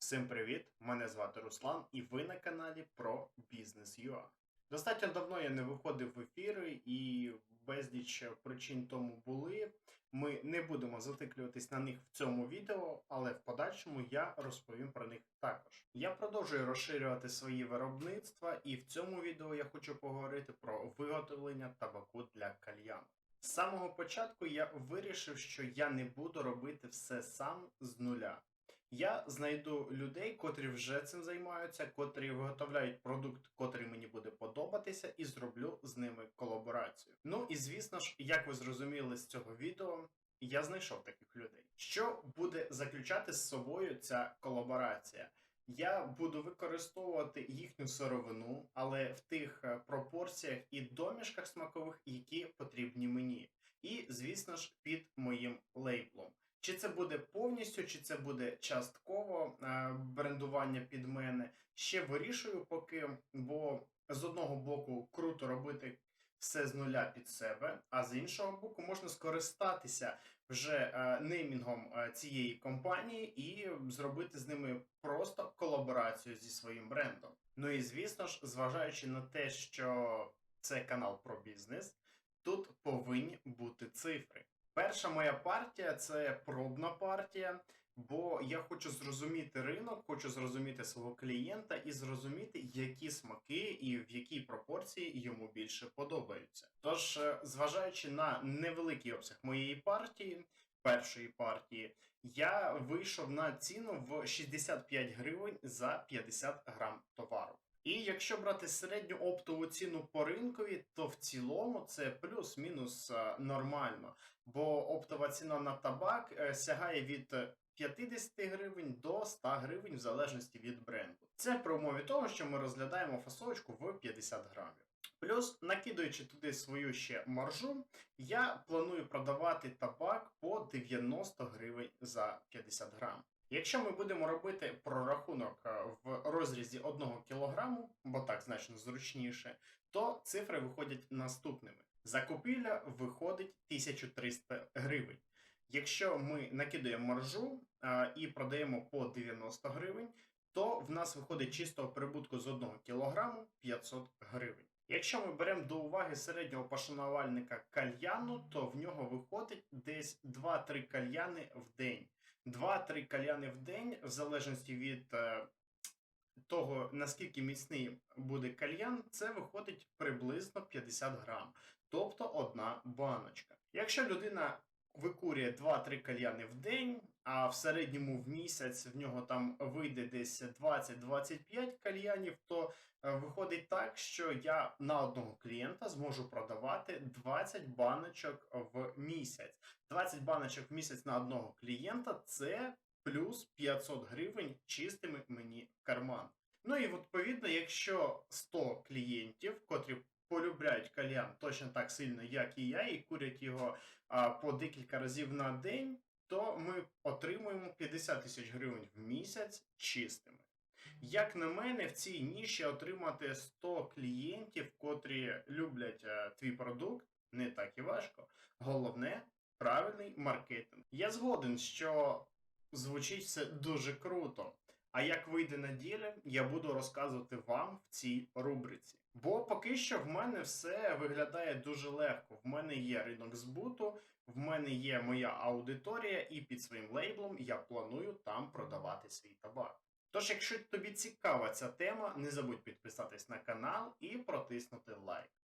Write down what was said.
Всім привіт! Мене звати Руслан, і ви на каналі про Бізнес.ua. Достатньо давно я не виходив в ефіри, і безліч причин тому були. Ми не будемо затиклюватись на них в цьому відео, але в подальшому я розповім про них також. Я продовжую розширювати свої виробництва, і в цьому відео я хочу поговорити про виготовлення табаку для кальяну. З самого початку я вирішив, що я не буду робити все сам з нуля. Я знайду людей, котрі вже цим займаються, котрі виготовляють продукт, котрий мені буде подобатися, і зроблю з ними колаборацію. Ну і звісно ж, як ви зрозуміли з цього відео, я знайшов таких людей. Що буде заключати з собою ця колаборація? Я буду використовувати їхню сировину, але в тих е, пропорціях і домішках смакових, які потрібні мені. І, звісно ж, під моїм лейблом. Чи це буде повністю, чи це буде частково е, брендування під мене. Ще вирішую поки, бо з одного боку круто робити все з нуля під себе, а з іншого боку, можна скористатися вже е, неймінгом е, цієї компанії і зробити з ними просто колаборацію зі своїм брендом. Ну і звісно ж, зважаючи на те, що це канал про бізнес, тут повинні бути цифри. Перша моя партія це пробна партія, бо я хочу зрозуміти ринок, хочу зрозуміти свого клієнта і зрозуміти, які смаки і в якій пропорції йому більше подобаються. Тож, е, зважаючи на невеликий обсяг моєї партії, першої партії, я вийшов на ціну в 65 гривень за 50 грам товару. І якщо брати середню оптову ціну по ринкові, то в цілому це плюс-мінус е, нормально, бо оптова ціна на табак е, сягає від е, 50 гривень до 100 гривень в залежності від бренду. Це при умові того, що ми розглядаємо фасовочку в 50 грамів. Плюс, накидуючи туди свою ще маржу, я планую продавати табак по 90 гривень за 50 грам. Якщо ми будемо робити прорахунок е, в розрізі 1 кг, бо так значно зручніше, то цифри виходять наступними. Закупівля виходить 1300 гривень. Якщо ми накидаємо маржу а, і продаємо по 90 гривень, то в нас виходить чистого прибутку з 1 кг 500 гривень. Якщо ми беремо до уваги середнього пошанувальника кальяну, то в нього виходить десь 2-3 кальяни в день. 2-3 кальяни в день, в залежності від е, того, наскільки міцний буде кальян, це виходить приблизно 50 грам, тобто одна баночка. Якщо людина викурює 2-3 кальяни в день, а в середньому в місяць в нього там вийде десь 20-25 кальянів, то е, виходить так, що я на одного клієнта зможу продавати 20 баночок в місяць. 20 баночок в місяць на одного клієнта це плюс 500 гривень чистими мені в карман. Ну і відповідно, якщо 100 клієнтів, котрі полюбляють кальян точно так сильно, як і я, і курять його а, по декілька разів на день, то ми отримуємо 50 тисяч гривень в місяць чистими. Як на мене, в цій ніші отримати 100 клієнтів, котрі люблять е, твій продукт, не так і важко. Головне правильний маркетинг. Я згоден, що звучить все дуже круто. А як вийде на ділі, я буду розказувати вам в цій рубриці. Бо поки що в мене все виглядає дуже легко. В мене є ринок збуту, в мене є моя аудиторія, і під своїм лейблом я планую там продавати свій табак. Тож, якщо тобі цікава ця тема, не забудь підписатись на канал і протиснути лайк.